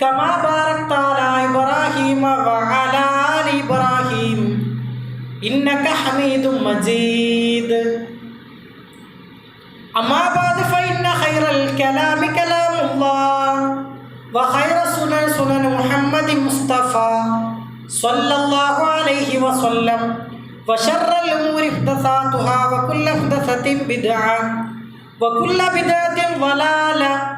كما باركت على إبراهيم وعلى آل إبراهيم. إنك حميد مجيد. أما بعد فإن خير الكلام كلام الله وخير سنن سنن محمد مصطفى صلى الله عليه وسلم وشر الأمور محدثاتها وكل محدثة بدعة وكل بدعة ضلالة.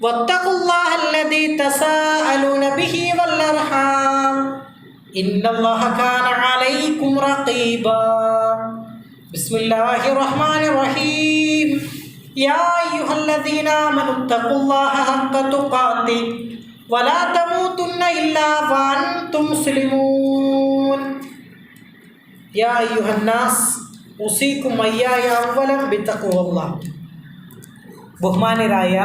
واتقوا الله الذي تساءلون به والأرحام إن الله كان عليكم رقيبا بسم الله الرحمن الرحيم يا أيها الذين آمنوا اتقوا الله حق تقاته ولا تموتن إلا وأنتم مسلمون يا أيها الناس ഉസീക്കും അയ്യായ അവലം ബിത്തക്കുവല്ല ബഹുമാനരായ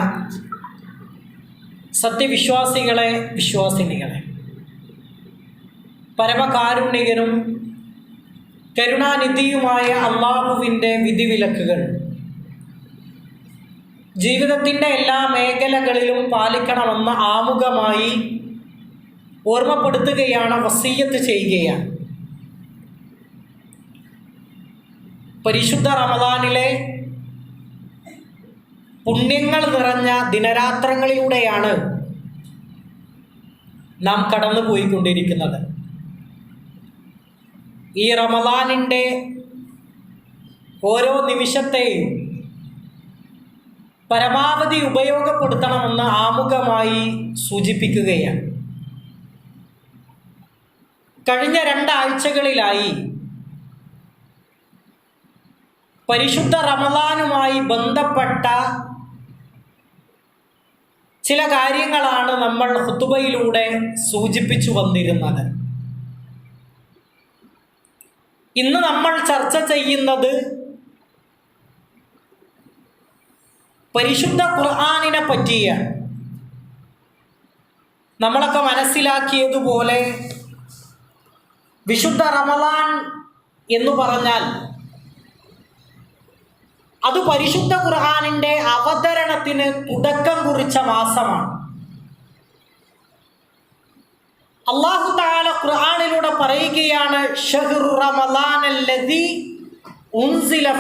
സത്യവിശ്വാസികളെ വിശ്വാസിനികളെ. പരമകാരുണ്യകനും കരുണാനിധിയുമായ അള്ളാഹുവിന്റെ വിധിവിലക്കുകൾ. ജീവിതത്തിന്റെ എല്ലാ മേഖലകളിലും പാലിക്കണമെന്ന് ആമുഖമായി ഓർമ്മപ്പെടുത്തുകയാണ് വസീയത്ത് ചെയ്യുകയാണ്. പരിശുദ്ധ റമദാനിലെ പുണ്യങ്ങൾ നിറഞ്ഞ ദിനരാത്രങ്ങളിലൂടെയാണ് നാം കടന്നു പോയിക്കൊണ്ടിരിക്കുന്നത് ഈ റമദാനിന്റെ ഓരോ നിമിഷത്തെയും പരമാവധി ഉപയോഗപ്പെടുത്തണമെന്ന് ആമുഖമായി സൂചിപ്പിക്കുകയാണ്. കഴിഞ്ഞ രണ്ടാഴ്ചകളിലായി പരിശുദ്ധ റമദാനുമായി ബന്ധപ്പെട്ട ചില കാര്യങ്ങളാണ് നമ്മൾ ഹുത്തുബയിലൂടെ സൂചിപ്പിച്ചു വന്നിരുന്നത്. ഇന്ന് നമ്മൾ ചർച്ച ചെയ്യുന്നത് പരിശുദ്ധ ഖുർആാനിനെ പറ്റിയാണ്. നമ്മളൊക്കെ മനസ്സിലാക്കിയതുപോലെ വിശുദ്ധ റമദാൻ എന്ന് പറഞ്ഞാൽ അത് പരിശുദ്ധ ഖുർഹാനിന്റെ അവതരണത്തിന് തുടക്കം കുറിച്ച മാസമാണ്. അള്ളാഹു താല ഖുർആാനിലൂടെ പറയുകയാണ്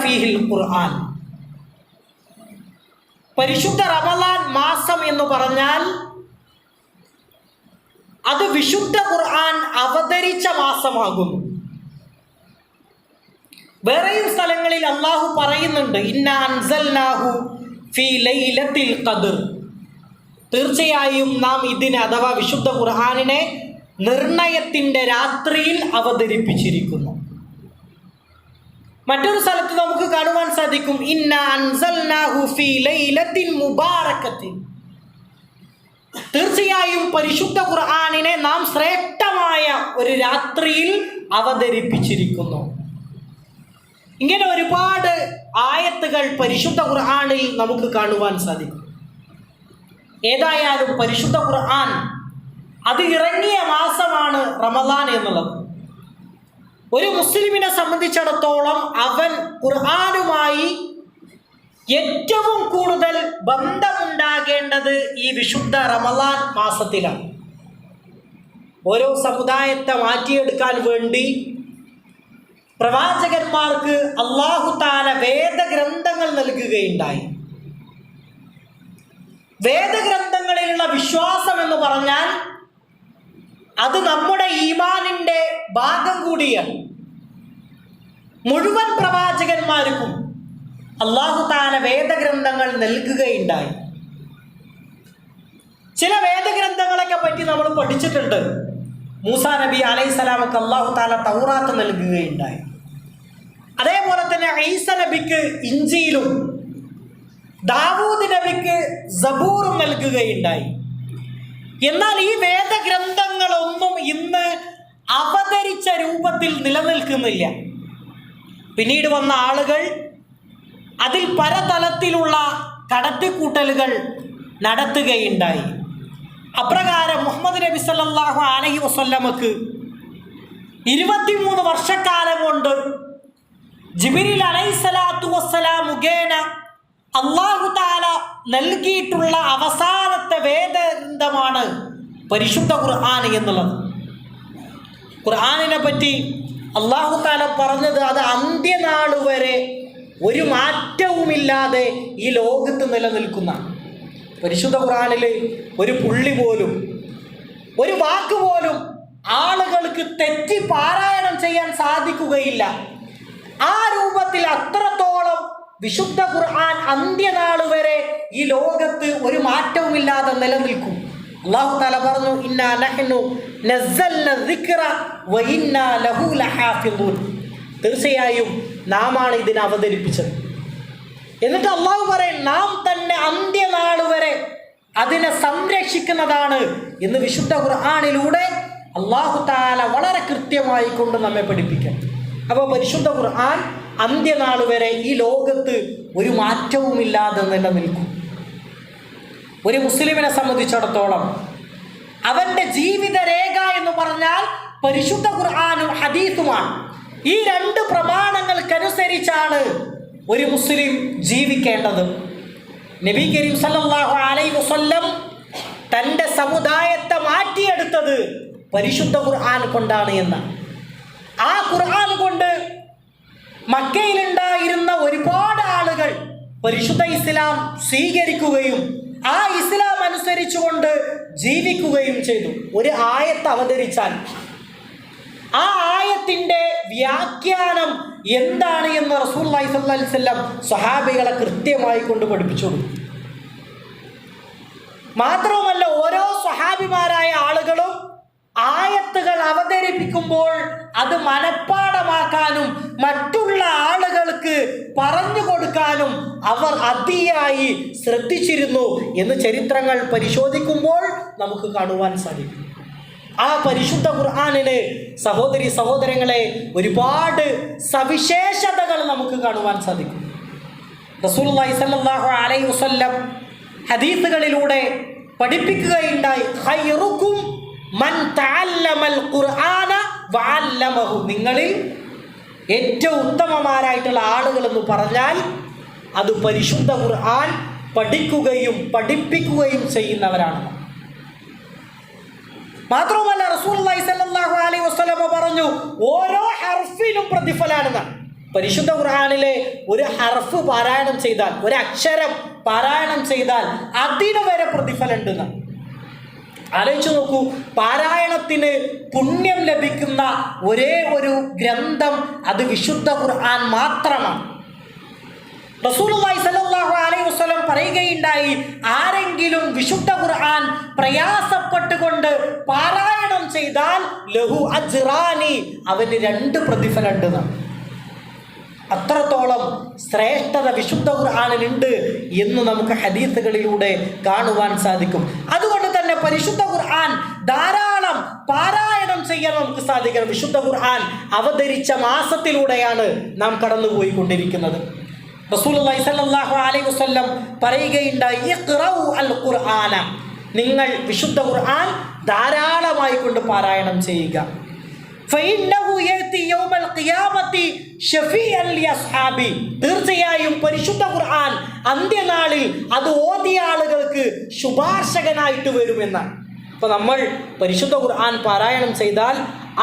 ഫീഹിൽ ഖുർആൻ. പരിശുദ്ധ റമദാൻ മാസം എന്ന് പറഞ്ഞാൽ അത് വിശുദ്ധ ഖുർആൻ അവതരിച്ച മാസമാകുന്നു. വേറെയും സ്ഥലങ്ങളിൽ അള്ളാഹു പറയുന്നുണ്ട് ഇന്ന അൻസൽനാഹു ഫി ലൈലത്തിൽ ഖദർ. തീർച്ചയായും നാം ഇതിനെ അഥവാ വിശുദ്ധ ഖുർഹാനിനെ നിർണയത്തിന്റെ രാത്രിയിൽ അവതരിപ്പിച്ചിരിക്കുന്നു. മറ്റൊരു സ്ഥലത്ത് നമുക്ക് കാണുവാൻ സാധിക്കും ഇന്ന അൻസൽനാഹു ഫി ലൈലത്തിൻ മുബാറക്കത്തിൻ തീർച്ചയായും പരിശുദ്ധ ഖുർആാനിനെ നാം ശ്രേഷ്ഠമായ ഒരു രാത്രിയിൽ അവതരിപ്പിച്ചിരിക്കുന്നു. ഇങ്ങനെ ഒരുപാട് ആയത്തുകൾ പരിശുദ്ധ ഖുർആാനിൽ നമുക്ക് കാണുവാൻ സാധിക്കും. ഏതായാലും പരിശുദ്ധ ഖുർആൻ അത് ഇറങ്ങിയ മാസമാണ് റമദാൻ എന്നുള്ളത്. ഒരു മുസ്ലിമിനെ സംബന്ധിച്ചിടത്തോളം അവൻ ഖുർആാനുമായി ഏറ്റവും കൂടുതൽ ബന്ധമുണ്ടാകേണ്ടത് ഈ വിശുദ്ധ റമദാൻ മാസത്തിലാണ്. ഓരോ സമുദായത്തെ മാറ്റിയെടുക്കാൻ വേണ്ടി പ്രവാചകന്മാർക്ക് അള്ളാഹു താല വേദഗ്രന്ഥങ്ങൾ നൽകുകയുണ്ടായി. വേദഗ്രന്ഥങ്ങളിലുള്ള വിശ്വാസം എന്ന് പറഞ്ഞാൽ അത് നമ്മുടെ ഈമാനിന്റെ ഭാഗം കൂടിയാണ്. മുഴുവൻ പ്രവാചകന്മാർക്കും അള്ളാഹു താല വേദഗ്രന്ഥങ്ങൾ നൽകുകയുണ്ടായി. ചില വേദഗ്രന്ഥങ്ങളൊക്കെ പറ്റി നമ്മൾ പഠിച്ചിട്ടുണ്ട്. മൂസാ നബി അലൈഹി സ്വലാമൊക്കെ അള്ളാഹു താല തൗറാത്ത് നൽകുകയുണ്ടായി. അതേപോലെ തന്നെ ഈസ നബിക്ക് ഇഞ്ചിയിലും ദാവൂദ് നബിക്ക് സബൂറും നൽകുകയുണ്ടായി. എന്നാൽ ഈ വേദഗ്രന്ഥങ്ങളൊന്നും ഇന്ന് അവതരിച്ച രൂപത്തിൽ നിലനിൽക്കുന്നില്ല. പിന്നീട് വന്ന ആളുകൾ അതിൽ പലതലത്തിലുള്ള കടത്തിക്കൂട്ടലുകൾ നടത്തുകയുണ്ടായി. അപ്രകാരം മുഹമ്മദ് നബി സല്ലാഹു അലൈഹി വസ്ല്ലമക്ക് ഇരുപത്തിമൂന്ന് വർഷക്കാലം കൊണ്ട് ജിബിരിൽ അലൈസലാത്തു വസ്സലാം മുഖേന അള്ളാഹു താല നൽകിയിട്ടുള്ള അവസാനത്തെ വേദഗ്രന്ഥമാണ് പരിശുദ്ധ ഖുർആൻ എന്നുള്ളത്. ഖുർആാനിനെ പറ്റി അള്ളാഹു താല പറഞ്ഞത് അത് അന്ത്യനാൾ വരെ ഒരു മാറ്റവുമില്ലാതെ ഈ ലോകത്ത് നിലനിൽക്കുന്ന പരിശുദ്ധ ഖുർആാനിൽ ഒരു പുള്ളി പോലും ഒരു വാക്ക് പോലും ആളുകൾക്ക് തെറ്റി പാരായണം ചെയ്യാൻ സാധിക്കുകയില്ല. ആ രൂപത്തിൽ അത്രത്തോളം വിശുദ്ധ ഖുർആൻ അന്ത്യനാൾ വരെ ഈ ലോകത്ത് ഒരു മാറ്റവുമില്ലാതെ നിലനിൽക്കും. അള്ളാഹു തല പറഞ്ഞു ഇന്നാ നഹ്നു തീർച്ചയായും നാമാണ് ഇതിനെ അവതരിപ്പിച്ചത്. എന്നിട്ട് അള്ളാഹു പറയും നാം തന്നെ അന്ത്യനാൾ വരെ അതിനെ സംരക്ഷിക്കുന്നതാണ് എന്ന് വിശുദ്ധ ഖുർആാനിലൂടെ അള്ളാഹു താല വളരെ കൃത്യമായി കൊണ്ട് നമ്മെ പഠിപ്പിക്കാം. അപ്പോൾ പരിശുദ്ധ ഖുർആൻ അന്ത്യനാൾ വരെ ഈ ലോകത്ത് ഒരു മാറ്റവുമില്ലാതെ നിലനിൽക്കും ഒരു മുസ്ലിമിനെ സംബന്ധിച്ചിടത്തോളം അവന്റെ ജീവിത രേഖ എന്ന് പറഞ്ഞാൽ പരിശുദ്ധ ഖുർആാനും ഹദീസുമാണ്. ഈ രണ്ട് പ്രമാണങ്ങൾക്കനുസരിച്ചാണ് ഒരു മുസ്ലിം ജീവിക്കേണ്ടത്. നബി കരീം സല്ലാഹു അലൈ വസ്ല്ലം തന്റെ സമുദായത്തെ മാറ്റിയെടുത്തത് പരിശുദ്ധ ഖുർആൻ കൊണ്ടാണ് എന്ന് ആ ഖുർആൻ കൊണ്ട് മക്കയിലുണ്ടായിരുന്ന ഒരുപാട് ആളുകൾ പരിശുദ്ധ ഇസ്ലാം സ്വീകരിക്കുകയും ആ ഇസ്ലാം അനുസരിച്ചുകൊണ്ട് ജീവിക്കുകയും ചെയ്തു. ഒരു ആയത്ത് അവതരിച്ചാൽ ആ ആയത്തിന്റെ വ്യാഖ്യാനം എന്താണ് എന്ന് റസൂൽ വസല്ലം സ്വഹാബികളെ കൃത്യമായി കൊണ്ട് പഠിപ്പിച്ചു മാത്രവുമല്ല ഓരോ സ്വഹാബിമാരായ ആളുകളും ആയത്തുകൾ അവതരിപ്പിക്കുമ്പോൾ അത് മനഃപ്പാടമാക്കാനും മറ്റുള്ള ആളുകൾക്ക് പറഞ്ഞു കൊടുക്കാനും അവർ അതിയായി ശ്രദ്ധിച്ചിരുന്നു എന്ന് ചരിത്രങ്ങൾ പരിശോധിക്കുമ്പോൾ നമുക്ക് കാണുവാൻ സാധിക്കും. ആ പരിശുദ്ധ ഖുർആാനിന് സഹോദരി സഹോദരങ്ങളെ ഒരുപാട് സവിശേഷതകൾ നമുക്ക് കാണുവാൻ സാധിക്കും. റസൂലുള്ളാഹി സ്വല്ലല്ലാഹു അലൈഹി വസല്ലം ഹദീസുകളിലൂടെ പഠിപ്പിക്കുകയുണ്ടായി ഖൈറുക്കും നിങ്ങളിൽ ഏറ്റവും ഉത്തമമാരായിട്ടുള്ള ആളുകൾ എന്ന് പറഞ്ഞാൽ അത് പരിശുദ്ധ ഖുർആൻ പഠിക്കുകയും പഠിപ്പിക്കുകയും ചെയ്യുന്നവരാണ്. മാത്രവുമല്ല റസൂൽ അലൈഹി വസ്ലമ പറഞ്ഞു ഓരോ ഹർഫിനും പ്രതിഫലാണെന്ന്. പരിശുദ്ധ ഖുർആാനിലെ ഒരു ഹർഫ് പാരായണം ചെയ്താൽ ഒരു അക്ഷരം പാരായണം ചെയ്താൽ അതിന് വരെ പ്രതിഫലം ഉണ്ടെന്ന് ആലോചിച്ച് നോക്കൂ പാരായണത്തിന് പുണ്യം ലഭിക്കുന്ന ഒരേ ഒരു ഗ്രന്ഥം അത് വിശുദ്ധ ഖുർആൻ മാത്രമാണ്. റസൂലുള്ളാഹി അലൈഹി വസല്ലം പറയുകയുണ്ടായി ആരെങ്കിലും വിശുദ്ധ ഖുർആൻ പ്രയാസപ്പെട്ടുകൊണ്ട് പാരായണം ചെയ്താൽ ലഹു അജ്റാനി അവന് രണ്ട് പ്രതിഫലം ഉണ്ടെന്ന് അത്രത്തോളം ശ്രേഷ്ഠത വിശുദ്ധ ഖുർആാനിലുണ്ട് എന്ന് നമുക്ക് ഹദീസുകളിലൂടെ കാണുവാൻ സാധിക്കും. അതുകൊണ്ട് തന്നെ പരിശുദ്ധ ഖുർആൻ ധാരാളം പാരായണം ചെയ്യാൻ നമുക്ക് സാധിക്കണം. വിശുദ്ധ ഖുർആൻ അവതരിച്ച മാസത്തിലൂടെയാണ് നാം കടന്നുപോയിക്കൊണ്ടിരിക്കുന്നത്. അലൈഹി പറയുകയുണ്ടായി ഖുർആന. നിങ്ങൾ വിശുദ്ധ ഖുർആൻ ധാരാളമായി കൊണ്ട് പാരായണം ചെയ്യുക. ഫഇന്നഹു യഅതി യൗമൽ ഖിയാമത്തി ഷഫീഅൻ ലിഅസ്ഹാബി തീർച്ചയായും പരിശുദ്ധ ഖുർആൻ അന്ത്യനാളിൽ അത് ഓതിയ ആളുകൾക്ക് ശുപാർശകനായിട്ട് വരുമെന്നാണ്. അപ്പോൾ നമ്മൾ പരിശുദ്ധ ഖുർആൻ പാരായണം ചെയ്താൽ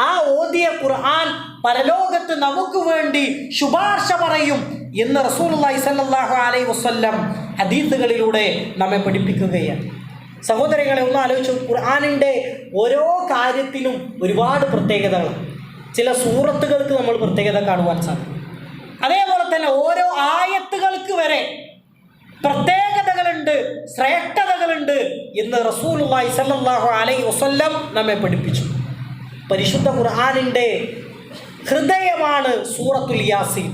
ആ ഓതിയ ഖുർആൻ പരലോകത്ത് നമുക്ക് വേണ്ടി ശുപാർശ പറയും എന്ന് റസൂലുള്ളാഹി സ്വല്ലല്ലാഹു അലൈഹി വസല്ലം ഹദീസുകളിലൂടെ നമ്മെ പഠിപ്പിക്കുകയാണ്. സഹോദരങ്ങളെ ഒന്ന് ആലോചിച്ചു. ഖുർആാനിന്റെ ഓരോ കാര്യത്തിലും ഒരുപാട് പ്രത്യേകതകൾ ചില സൂറത്തുകൾക്ക് നമ്മൾ പ്രത്യേകത കാണുവാൻ സാധിക്കും. അതേപോലെ തന്നെ ഓരോ ആയത്തുകൾക്ക് വരെ പ്രത്യേകതകളുണ്ട് ശ്രേഷ്ഠതകളുണ്ട് എന്ന് റസൂലുള്ളാഹി സ്വല്ലല്ലാഹു അലൈഹി വസല്ലം നമ്മെ പഠിപ്പിച്ചു. പരിശുദ്ധ ഖുർആാനിന്റെ ഹൃദയമാണ് സൂറത്തുൽ യാസീൻ.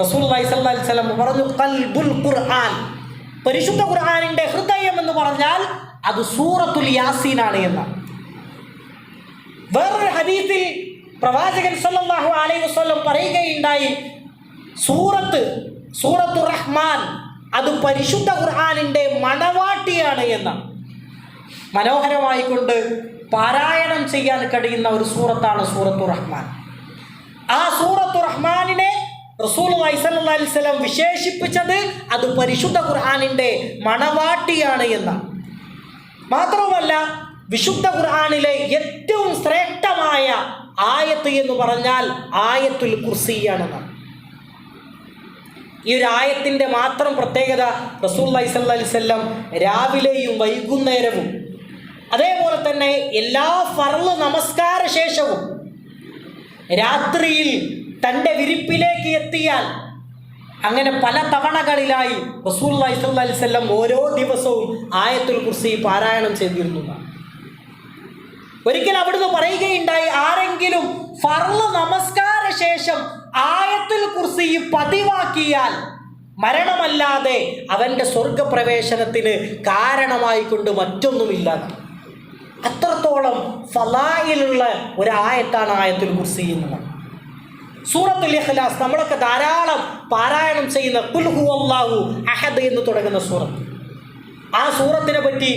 റസൂൽ അലൈഹി വസല്ലം പറഞ്ഞു കൽബുൽ ഖുർആൻ. പരിശുദ്ധ ഖുർആാനിന്റെ ഹൃദയം എന്ന് പറഞ്ഞാൽ അത് സൂറത്തുൽ യാസീനാണ് എന്നാണ് വേറൊരു ഹദീസിൽ പ്രവാചകൻ സല്ലാഹു അലൈഹി വസ്ലം പറയുകയുണ്ടായി സൂറത്ത് സൂറത്തു റഹ്മാൻ അത് പരിശുദ്ധ ഖുർആാനിന്റെ മണവാട്ടിയാണ് എന്നാണ് മനോഹരമായിക്കൊണ്ട് പാരായണം ചെയ്യാൻ കഴിയുന്ന ഒരു സൂറത്താണ് സൂറത്തു റഹ്മാൻ. ആ സൂറത്തു റഹ്മാനിനെ വൈസല്ലി സ്വലം വിശേഷിപ്പിച്ചത് അത് പരിശുദ്ധ ഖുർആാനിന്റെ മണവാട്ടിയാണ് എന്നാണ് മാത്രവുമല്ല വിശുദ്ധ ഖുർആാനിലെ ഏറ്റവും ശ്രേഷ്ഠമായ ആയത്ത് എന്ന് പറഞ്ഞാൽ ആയത്തുൽ കുർസിയാണെന്ന്. ഈ ഒരു ആയത്തിന്റെ മാത്രം പ്രത്യേകത റസൂൽ അലൈഹി വസല്ലം രാവിലെയും വൈകുന്നേരവും അതേപോലെ തന്നെ എല്ലാ ഫർൾ നമസ്കാര ശേഷവും രാത്രിയിൽ തന്റെ വിരിപ്പിലേക്ക് എത്തിയാൽ അങ്ങനെ പല തവണകളിലായി റസൂൽ അലൈഹി ഓരോ ദിവസവും ആയത്തുൽ കുർസി പാരായണം ചെയ്തിരുന്നു. ഒരിക്കൽ അവിടുന്ന് പറയുകയുണ്ടായി ആരെങ്കിലും ഫർൾ നമസ്കാര ശേഷം ആയത്തുൽ കുർസി പതിവാക്കിയാൽ മരണമല്ലാതെ അവന്റെ സ്വർഗപ്രവേശനത്തിന് കാരണമായി കൊണ്ട് മറ്റൊന്നുമില്ല. അത്രത്തോളം ഫലായിലുള്ള ഒരു ആയത്താണ് ആയത്തുൽ കുർസി എന്നുള്ളത്. സൂറത്തുൽ ഇഖ്ലാസ് നമ്മളൊക്കെ ധാരാളം പാരായണം ചെയ്യുന്ന കുൽഹു അള്ളാഹു അഹദ് എന്ന് തുടങ്ങുന്ന സൂറത്ത് ആ സൂറത്തിനെ പറ്റി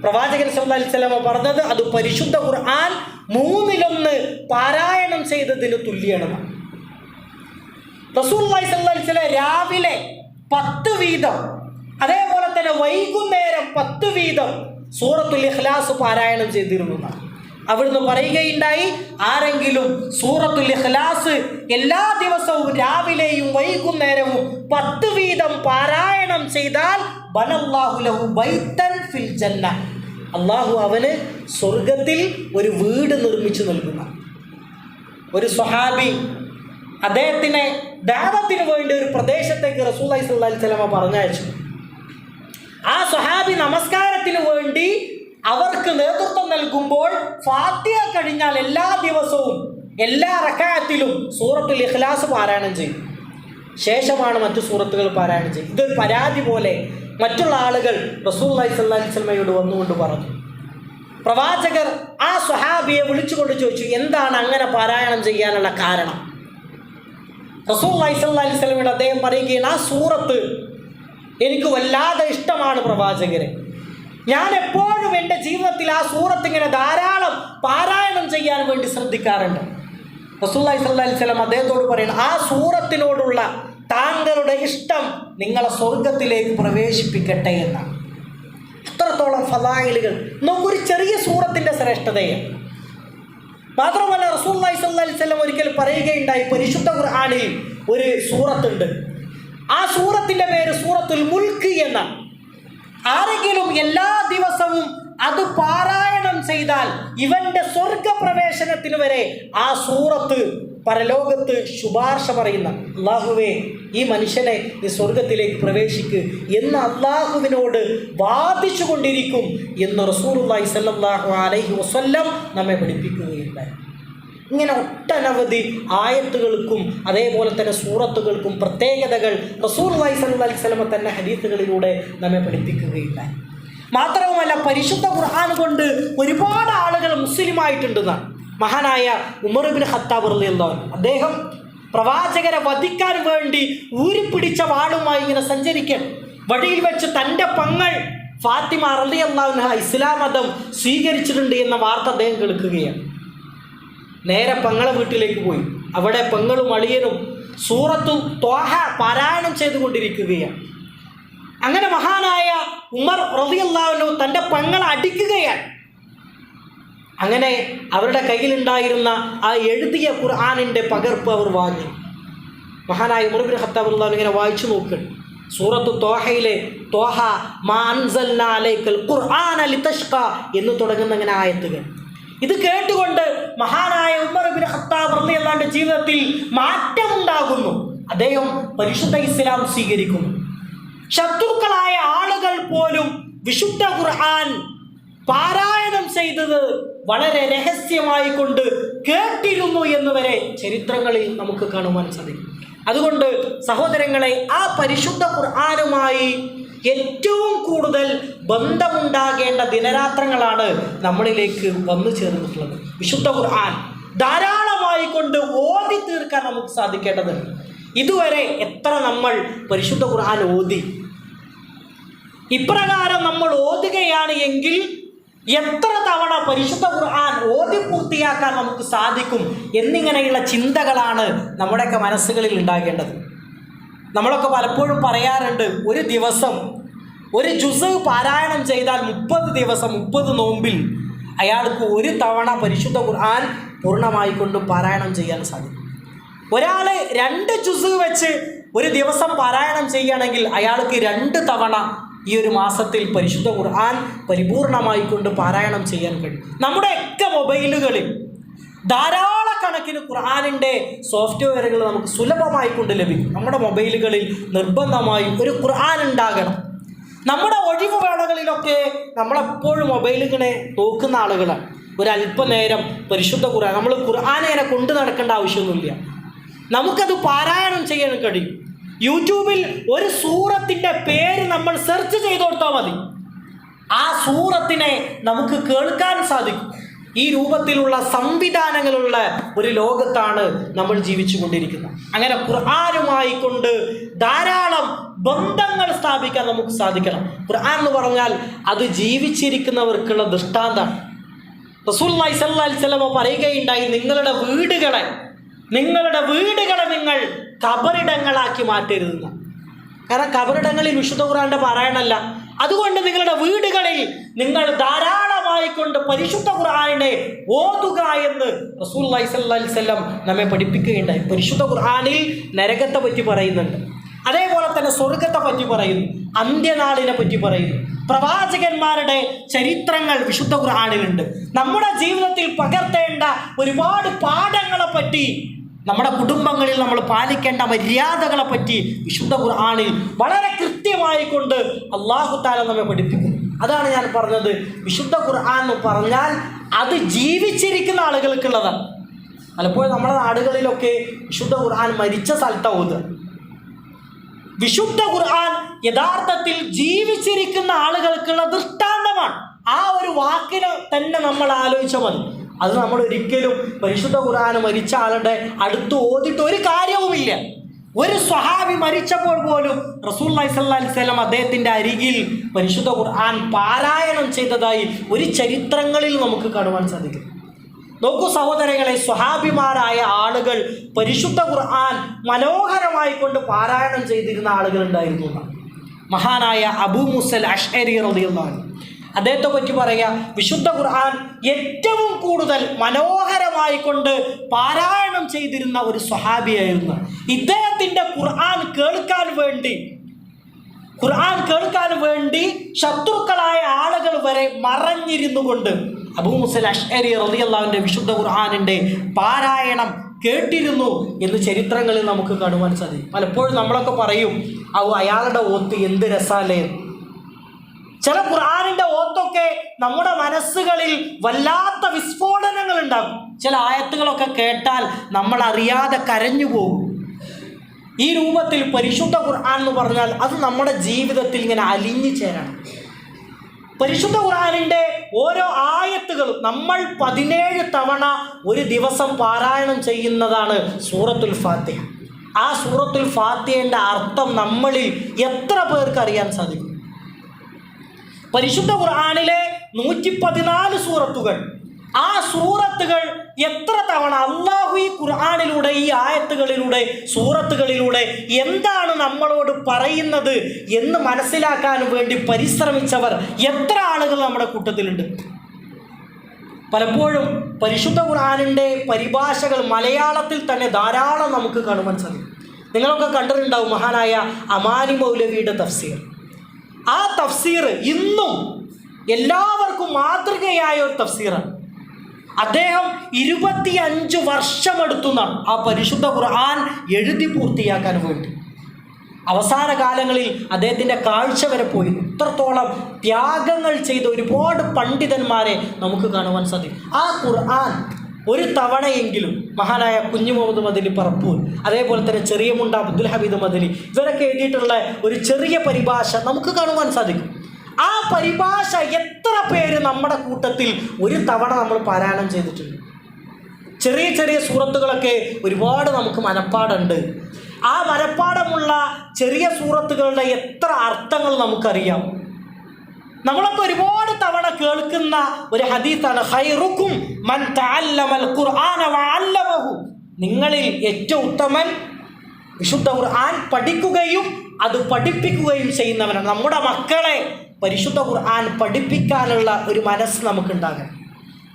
പ്രവാചകൻ അലൈഹി വസല്ലം പറഞ്ഞത് അത് പരിശുദ്ധ ഖുർആൻ മൂന്നിലൊന്ന് പാരായണം ചെയ്തതിന് തുല്യമാണ് സ്വല്ലല്ലാഹു അലൈഹി വസല്ലം രാവിലെ പത്ത് വീതം അതേപോലെ തന്നെ വൈകുന്നേരം പത്ത് വീതം സൂറത്തുൽ ഇഖ്ലാസ് പാരായണം ചെയ്തിരുന്നു എന്നാണ്. അവിടുന്ന് പറയുകയുണ്ടായി ആരെങ്കിലും സൂറത്തുൽ ഇഖ്ലാസ് എല്ലാ ദിവസവും രാവിലെയും വൈകുന്നേരവും പത്ത് വീതം പാരായണം ചെയ്താൽ ഫിൽ ജന്ന അള്ളാഹു അവന് സ്വർഗത്തിൽ ഒരു വീട് നിർമ്മിച്ചു നൽകുന്ന. ഒരു സ്വഹാബി അദ്ദേഹത്തിനെ ദാവത്തിന് വേണ്ടി ഒരു പ്രദേശത്തേക്ക് അലൈഹി സ്വലമ പറഞ്ഞയച്ചു. ആ സ്വഹാബി നമസ്കാരത്തിന് വേണ്ടി അവർക്ക് നേതൃത്വം നൽകുമ്പോൾ ഫാത്തിയ കഴിഞ്ഞാൽ എല്ലാ ദിവസവും എല്ലാ റക്കായത്തിലും സൂറത്തുൽ ഇഖ്ലാസ് പാരായണം ചെയ്യും. ശേഷമാണ് മറ്റു സൂറത്തുകൾ പാരായണം ചെയ്യും. ഇതൊരു പരാതി പോലെ മറ്റുള്ള ആളുകൾ റസൂൽ അലൈഹി സ്വല്ലി സ്വലമയോട് വന്നുകൊണ്ട് പറഞ്ഞു. പ്രവാചകർ ആ സ്വഹാബിയെ വിളിച്ചുകൊണ്ട് ചോദിച്ചു എന്താണ് അങ്ങനെ പാരായണം ചെയ്യാനുള്ള കാരണം? റസൂൽ അലൈഹി അലൈഹി സ്വലമയുടെ അദ്ദേഹം പറയുകയാണ് ആ സൂറത്ത് എനിക്ക് വല്ലാതെ ഇഷ്ടമാണ് പ്രവാചകരെ. ഞാൻ എപ്പോഴും എന്റെ ജീവിതത്തിൽ ആ സൂറത്ത് ഇങ്ങനെ ധാരാളം പാരായണം ചെയ്യാൻ വേണ്ടി ശ്രദ്ധിക്കാറുണ്ട്. റസൂല്ലായി അലൈഹി സ്വലം അദ്ദേഹത്തോട് പറയുന്നു ആ സൂറത്തിനോടുള്ള താങ്കളുടെ ഇഷ്ടം നിങ്ങളെ സ്വർഗത്തിലേക്ക് പ്രവേശിപ്പിക്കട്ടെ എന്നാണ്. അത്രത്തോളം ഫലായിലുകൾ. നമുക്കൊരു ചെറിയ സൂറത്തിന്റെ ശ്രേഷ്ഠതയാണ് മാത്രമല്ല റസൂല്ലായി അലൈഹി സ്വലം ഒരിക്കൽ പറയുകയുണ്ടായി പരിശുദ്ധ ഖുർആാനിൽ ഒരു സൂറത്തുണ്ട്. ആ സൂറത്തിന്റെ പേര് സൂറത്തുൽ മുൽക്ക് എന്നാണ്. ആരെങ്കിലും എല്ലാ ദിവസവും അത് പാരായണം ചെയ്താൽ ഇവന്റെ സ്വർഗപ്രവേശനത്തിന് വരെ ആ സൂറത്ത് പരലോകത്ത് ശുപാർശ പറയുന്ന അള്ളാഹുവേ ഈ മനുഷ്യനെ നീ സ്വർഗത്തിലേക്ക് പ്രവേശിക്ക് എന്ന് അള്ളാഹുവിനോട് വാദിച്ചു കൊണ്ടിരിക്കും എന്ന് റസൂലുള്ളാഹി സ്വല്ലല്ലാഹു അലൈഹി വസല്ലം നമ്മെ പഠിപ്പിക്കുകയുണ്ടായി ഇങ്ങനെ ഒട്ടനവധി ആയത്തുകൾക്കും അതേപോലെ തന്നെ സൂറത്തുകൾക്കും പ്രത്യേകതകൾ റസൂർ അലൈഹി സ്വല്ലി സ്വലമ തന്നെ ഹരീത്തുകളിലൂടെ നമ്മെ പഠിപ്പിക്കുകയില്ല മാത്രവുമല്ല പരിശുദ്ധ ഖുർആൻ കൊണ്ട് ഒരുപാട് ആളുകൾ മുസ്ലിമായിട്ടുണ്ടെന്നാണ്. മഹാനായ ഉമർബിൻ ഖത്താബ് റളിയല്ലാഹു അദ്ദേഹം പ്രവാചകരെ വധിക്കാൻ വേണ്ടി ഊരിപ്പിടിച്ച വാളുമായി ഇങ്ങനെ സഞ്ചരിക്കണം വഴിയിൽ വെച്ച് തന്റെ പങ്ങൾ ഫാത്തിമ റളിയല്ലാഹു അൻഹ ഇസ്ലാം മതം സ്വീകരിച്ചിട്ടുണ്ട് എന്ന വാർത്ത അദ്ദേഹം കേൾക്കുകയാണ്. നേരെ പെങ്ങളെ വീട്ടിലേക്ക് പോയി. അവിടെ പെങ്ങളും അളിയനും സൂറത്തു ത്വാഹ പാരായണം ചെയ്തുകൊണ്ടിരിക്കുകയാണ്. അങ്ങനെ മഹാനായ ഉമർ റളിയല്ലാഹു തന്റെ പെങ്ങളെ അടിക്കുകയാണ്. അങ്ങനെ അവരുടെ കയ്യിലുണ്ടായിരുന്ന ആ എഴുതിയ ഖുർആാനിന്റെ പകർപ്പ് അവർ വാങ്ങി. മഹാനായ ഉമർബിൻ ഖത്താബ് അള്ളാഹു ഇങ്ങനെ വായിച്ചു നോക്കണം സൂറത്ത് തോഹയിലെ തോഹ മാൻസൽ ഖുർആൻ എന്ന് തുടങ്ങുന്ന ഇങ്ങനെ ആയത്തുകൾ. ഇത് കേട്ടുകൊണ്ട് മഹാനായ ഉമർ ബിൻ ഖത്താബ് റളിയല്ലാഹുവിന്റെ ജീവിതത്തിൽ മാറ്റമുണ്ടാകുന്നു. അദ്ദേഹം പരിശുദ്ധ ഇസ്ലാം സ്വീകരിക്കുന്നു ശത്രുക്കളായ ആളുകൾ പോലും വിശുദ്ധ ഖുർആൻ പാരായണം ചെയ്തത് വളരെ രഹസ്യമായി കൊണ്ട് കേട്ടിരുന്നു എന്ന് വരെ ചരിത്രങ്ങളിൽ നമുക്ക് കാണുവാൻ സാധിക്കും. അതുകൊണ്ട് സഹോദരങ്ങളെ ആ പരിശുദ്ധ ഖുർആാനുമായി ഏറ്റവും കൂടുതൽ ബന്ധമുണ്ടാകേണ്ട ദിനരാത്രങ്ങളാണ് നമ്മളിലേക്ക് വന്നു ചേർന്നിട്ടുള്ളത്. വിശുദ്ധ ഖുർആൻ ധാരാളമായി കൊണ്ട് ഓതി തീർക്കാൻ നമുക്ക് സാധിക്കേണ്ടതുണ്ട് ഇതുവരെ എത്ര നമ്മൾ പരിശുദ്ധ ഖുർആൻ ഓതി? ഇപ്രകാരം നമ്മൾ ഓതുകയാണ് എങ്കിൽ എത്ര തവണ പരിശുദ്ധ ഖുർആൻ ഓതി പൂർത്തിയാക്കാൻ നമുക്ക് സാധിക്കും എന്നിങ്ങനെയുള്ള ചിന്തകളാണ് നമ്മുടെയൊക്കെ മനസ്സുകളിൽ ഉണ്ടാകേണ്ടത്. നമ്മളൊക്കെ പലപ്പോഴും പറയാറുണ്ട് ഒരു ദിവസം ഒരു ജുസ് പാരായണം ചെയ്താൽ മുപ്പത് ദിവസം മുപ്പത് നോമ്പിൽ അയാൾക്ക് ഒരു തവണ പരിശുദ്ധ ഖുർആൻ പൂർണമായി കൊണ്ട് പാരായണം ചെയ്യാൻ സാധിക്കും. ഒരാൾ രണ്ട് ജുസ് വെച്ച് ഒരു ദിവസം പാരായണം ചെയ്യുകയാണെങ്കിൽ അയാൾക്ക് രണ്ട് തവണ ഈ ഒരു മാസത്തിൽ പരിശുദ്ധ ഖുർആൻ പരിപൂർണമായി കൊണ്ട് പാരായണം ചെയ്യാൻ കഴിയും. നമ്മുടെയൊക്കെ മൊബൈലുകളിൽ ധാരാളക്കണക്കിന് ഖുർആാനിന്റെ സോഫ്റ്റ്വെയറുകൾ നമുക്ക് സുലഭമായി കൊണ്ട് ലഭിക്കും. നമ്മുടെ മൊബൈലുകളിൽ നിർബന്ധമായി ഒരു ഖുർആൻ ഉണ്ടാകണം. നമ്മുടെ ഒഴിവ് വേളകളിലൊക്കെ നമ്മളെപ്പോഴും മൊബൈലിങ്ങനെ നോക്കുന്ന ആളുകളാണ്. ഒരല്പനേരം പരിശുദ്ധ ഖുർആൻ നമ്മൾ ഖുർആാനേനെ കൊണ്ടു നടക്കേണ്ട ആവശ്യമൊന്നുമില്ല. നമുക്കത് പാരായണം ചെയ്യാൻ കഴിയും. യൂട്യൂബിൽ ഒരു സൂറത്തിന്റെ പേര് നമ്മൾ സെർച്ച് ചെയ്തു കൊടുത്താൽ മതി. ആ സൂറത്തിനെ നമുക്ക് കേൾക്കാൻ സാധിക്കും. ഈ രൂപത്തിലുള്ള സംവിധാനങ്ങളുള്ള ഒരു ലോകത്താണ് നമ്മൾ ജീവിച്ചു കൊണ്ടിരിക്കുന്നത് അങ്ങനെ ഖുർആാനുമായി കൊണ്ട് ധാരാളം ബന്ധങ്ങൾ സ്ഥാപിക്കാൻ നമുക്ക് സാധിക്കണം. ഖുർആൻ എന്ന് പറഞ്ഞാൽ അത് ജീവിച്ചിരിക്കുന്നവർക്കുള്ള ദൃഷ്ടാന്തമാണ്. റസൂൽ സല്ലല്ലാഹു പറയുകയുണ്ടായി നിങ്ങളുടെ വീടുകളെ നിങ്ങളുടെ വീടുകളെ നിങ്ങൾ കബറിടങ്ങളാക്കി മാറ്റരുതെന്ന്. കാരണം കബറിടങ്ങളിൽ വിശുദ്ധ ഖുറാന്റെ പറയണല്ല അതുകൊണ്ട് നിങ്ങളുടെ വീടുകളിൽ നിങ്ങൾ ധാരാളമായി കൊണ്ട് പരിശുദ്ധ ഖുർആാനിനെ ഓതുക എന്ന് റസൂൽ വസല്ലം നമ്മെ പഠിപ്പിക്കുകയുണ്ടായി. പരിശുദ്ധ ഖുർആാനിൽ നരകത്തെ പറ്റി പറയുന്നുണ്ട്. അതേപോലെ തന്നെ സ്വർഗത്തെ പറ്റി പറയുന്നു. അന്ത്യനാളിനെ പറ്റി പറയുന്നു. പ്രവാചകന്മാരുടെ ചരിത്രങ്ങൾ വിശുദ്ധ ഖുർആാനിലുണ്ട്. നമ്മുടെ ജീവിതത്തിൽ പകർത്തേണ്ട ഒരുപാട് പാഠങ്ങളെ പറ്റി നമ്മുടെ കുടുംബങ്ങളിൽ നമ്മൾ പാലിക്കേണ്ട മര്യാദകളെ പറ്റി വിശുദ്ധ ഖുർആാനിൽ വളരെ കൃത്യമായി കൊണ്ട് അള്ളാഹു താല നമ്മെ പഠിപ്പിക്കുന്നു. അതാണ് ഞാൻ പറഞ്ഞത്. വിശുദ്ധ ഖുർആൻ എന്ന് പറഞ്ഞാൽ അത് ജീവിച്ചിരിക്കുന്ന ആളുകൾക്കുള്ളതാണ്. പലപ്പോഴും നമ്മുടെ നാടുകളിലൊക്കെ വിശുദ്ധ ഖുർആൻ മരിച്ച സ്ഥലത്താണ് വിശുദ്ധ ഖുർആൻ യഥാർത്ഥത്തിൽ ജീവിച്ചിരിക്കുന്ന ആളുകൾക്കുള്ള ദൃഷ്ടാന്തമാണ്. ആ ഒരു വാക്കിന് തന്നെ നമ്മൾ ആലോചിച്ചാൽ മതി. അത് നമ്മൾ ഒരിക്കലും പരിശുദ്ധ ഖുർആൻ മരിച്ച ആളുടെ അടുത്ത് ഓതിട്ട് ഒരു കാര്യവുമില്ല. ഒരു സ്വഹാബി മരിച്ചപ്പോൾ പോലും റസൂൽ അലൈഹി സ്വലം അദ്ദേഹത്തിന്റെ അരികിൽ പരിശുദ്ധ ഖുർആൻ പാരായണം ചെയ്തതായി ഒരു ചരിത്രങ്ങളിൽ നമുക്ക് കാണുവാൻ സാധിക്കും. നോക്കൂ സഹോദരങ്ങളെ സ്വഹാബിമാരായ ആളുകൾ പരിശുദ്ധ ഖുർആൻ മനോഹരമായി കൊണ്ട് പാരായണം ചെയ്തിരുന്ന ആളുകൾ ഉണ്ടായിരുന്നു മഹാനായ അബു മുസൽ അഷ്ഹരി റളിയല്ലാഹു അദ്ദേഹത്തെ പറ്റി പറയുക വിശുദ്ധ ഖുർആൻ ഏറ്റവും കൂടുതൽ മനോഹരമായി കൊണ്ട് പാരായണം ചെയ്തിരുന്ന ഒരു സ്വഹാബിയായിരുന്നു. ഇദ്ദേഹത്തിന്റെ ഖുർആൻ കേൾക്കാൻ വേണ്ടി ഖുർആൻ കേൾക്കാൻ വേണ്ടി ശത്രുക്കളായ ആളുകൾ വരെ മറഞ്ഞിരുന്നു കൊണ്ട് അബൂ മുസൽ അഷ്അരി റളിയല്ലാഹുവിന്റെ വിശുദ്ധ ഖുർആാനിന്റെ പാരായണം കേട്ടിരുന്നു എന്ന് ചരിത്രങ്ങളിൽ നമുക്ക് കാണുവാൻ സാധിക്കും. പലപ്പോഴും നമ്മളൊക്കെ പറയും അയാളുടെ ഓത്ത് എന്ത് രസാലേ ചില ഖുർആാനിന്റെ ഓത്തൊക്കെ നമ്മുടെ മനസ്സുകളിൽ വല്ലാത്ത വിസ്ഫോടനങ്ങൾ ഉണ്ടാകും. ചില ആയത്തുകളൊക്കെ കേട്ടാൽ നമ്മൾ അറിയാതെ കരഞ്ഞു പോകും. ഈ രൂപത്തിൽ പരിശുദ്ധ ഖുർആൻ എന്ന് പറഞ്ഞാൽ അത് നമ്മുടെ ജീവിതത്തിൽ ഇങ്ങനെ അലിഞ്ഞു ചേരണം. പരിശുദ്ധ ഖുർആാനിന്റെ ഓരോ ആയത്തുകളും നമ്മൾ പതിനേഴ് തവണ ഒരു ദിവസം പാരായണം ചെയ്യുന്നതാണ് സൂറത്തുൽ ഫാത്തിഹ. ആ സൂറത്തുൽ ഫാത്തിഹന്റെ അർത്ഥം നമ്മളിൽ എത്ര പേർക്ക് അറിയാൻ സാധിക്കും? പരിശുദ്ധ ഖുർആാനിലെ നൂറ്റി പതിനാല് സൂറത്തുകൾ. ആ സൂറത്തുകൾ എത്ര തവണ അള്ളാഹു ഈ ഖുർആാനിലൂടെ ഈ ആയത്തുകളിലൂടെ സൂറത്തുകളിലൂടെ എന്താണ് നമ്മളോട് പറയുന്നത് എന്ന് മനസ്സിലാക്കാൻ വേണ്ടി പരിശ്രമിച്ചവർ എത്ര ആളുകൾ നമ്മുടെ കൂട്ടത്തിലുണ്ട്. പലപ്പോഴും പരിശുദ്ധ ഖുർആാനിന്റെ പരിഭാഷകൾ മലയാളത്തിൽ തന്നെ ധാരാളം നമുക്ക് കാണുവാൻ സാധിക്കും. നിങ്ങളൊക്കെ കണ്ടിട്ടുണ്ടാവും മഹാനായ അമാനി മൗലവിയുടെ തഫ്സീർ. ആ തഫ്സീർ ഇന്നും എല്ലാവർക്കും മാതൃകയായ ഒരു തഫ്സീറാണ്. അദ്ദേഹം ഇരുപത്തി അഞ്ച് വർഷമെടുത്തുന്നാണ് ആ പരിശുദ്ധ ഖുർആൻ എഴുതി പൂർത്തിയാക്കാൻ വേണ്ടി. അവസാന കാലങ്ങളിൽ അദ്ദേഹത്തിന്റെ കാഴ്ച വരെ പോയി. ഇത്രത്തോളം ത്യാഗങ്ങൾ ചെയ്ത ഒരുപാട് പണ്ഡിതന്മാരെ നമുക്ക് കാണുവാൻ സാധിക്കും. ആ ഖുർആൻ ഒരു തവണയെങ്കിലും മഹാനായ കുഞ്ഞു മുഹമ്മദ് മദലി പറപ്പൂർ അതേപോലെ തന്നെ ചെറിയ മുണ്ട അബ്ദുൽ ഹമീദ് മദലി ഇവരൊക്കെ എഴുതിയിട്ടുള്ള ഒരു ചെറിയ പരിഭാഷ നമുക്ക് കാണുവാൻ സാധിക്കും. ആ പരിഭാഷ എത്ര പേര് നമ്മുടെ കൂട്ടത്തിൽ ഒരു തവണ നമ്മൾ പാരായണം ചെയ്തിട്ടുണ്ട്? ചെറിയ ചെറിയ സൂറത്തുകളൊക്കെ ഒരുപാട് നമുക്ക് മനപ്പാടുണ്ട്. ആ മനപ്പാടമുള്ള ചെറിയ സൂറത്തുകളുടെ എത്ര അർത്ഥങ്ങൾ നമുക്കറിയാം. നമ്മളൊക്കെ ഒരുപാട് തവണ കേൾക്കുന്ന ഒരു ഹദീത്താണ് ഹൈറുക്കും മൻ തഅല്ലമൽ ഖുർആന വഅല്ലമഹു നിങ്ങളിൽ ഏറ്റവും ഉത്തമൻ വിശുദ്ധ ഖുർആൻ പഠിക്കുകയും അത് പഠിപ്പിക്കുകയും ചെയ്യുന്നവനാണ്. നമ്മുടെ മക്കളെ പരിശുദ്ധ ഖുർആൻ പഠിപ്പിക്കാനുള്ള ഒരു മനസ്സ് നമുക്കുണ്ടാകണം.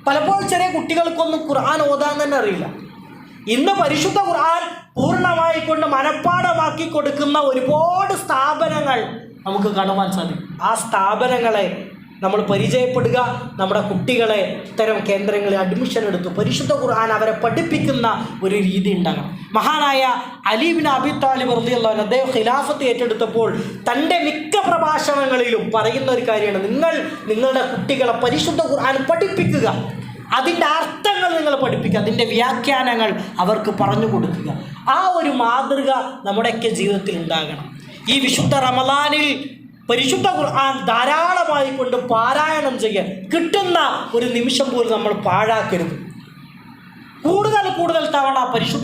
പലപ്പോഴും ചെറിയ കുട്ടികൾക്കൊന്നും ഖുർആൻ ഓതാൻ തന്നെ അറിയില്ല. ഇന്ന് പരിശുദ്ധ ഖുർആൻ പൂർണമായി കൊണ്ട് മനഃപ്പാടമാക്കി കൊടുക്കുന്ന ഒരുപാട് സ്ഥാപനങ്ങൾ നമുക്ക് കാണുവാൻ സാധിക്കും. ആ സ്ഥാപനങ്ങളെ നമ്മൾ പരിചയപ്പെടുക. നമ്മുടെ കുട്ടികളെ ഇത്തരം കേന്ദ്രങ്ങളിൽ അഡ്മിഷൻ എടുത്തു. പരിശുദ്ധ ഖുർആൻ അവരെ പഠിപ്പിക്കുന്ന ഒരു രീതി ഉണ്ടാകണം. മഹാനായ അലീബിൻ അബി താലിബ് അൻഹു അദ്ദേഹം ഖിലാഫത്ത് ഏറ്റെടുത്തപ്പോൾ തന്റെ മിക്ക പ്രഭാഷണങ്ങളിലും പറയുന്ന ഒരു കാര്യമാണ്. നിങ്ങൾ നിങ്ങളുടെ കുട്ടികളെ പരിശുദ്ധ ഖുർആൻ പഠിപ്പിക്കുക. അതിന്റെ അർത്ഥങ്ങൾ നിങ്ങൾ പഠിപ്പിക്കുക. അതിന്റെ വ്യാഖ്യാനങ്ങൾ അവർക്ക് പറഞ്ഞു കൊടുക്കുക. ആ ഒരു മാതൃക നമ്മുടെയൊക്കെ ജീവിതത്തിൽ ഉണ്ടാകണം. ഈ വിശുദ്ധ റമദാനിൽ പരിശുദ്ധ ഖുർആൻ ധാരാളമായി കൊണ്ട് പാരായണം ചെയ്യാൻ കിട്ടുന്ന ഒരു നിമിഷം പോലും നമ്മൾ പാഴാക്കരുത്. കൂടുതൽ കൂടുതൽ തവണ പരിശുദ്ധ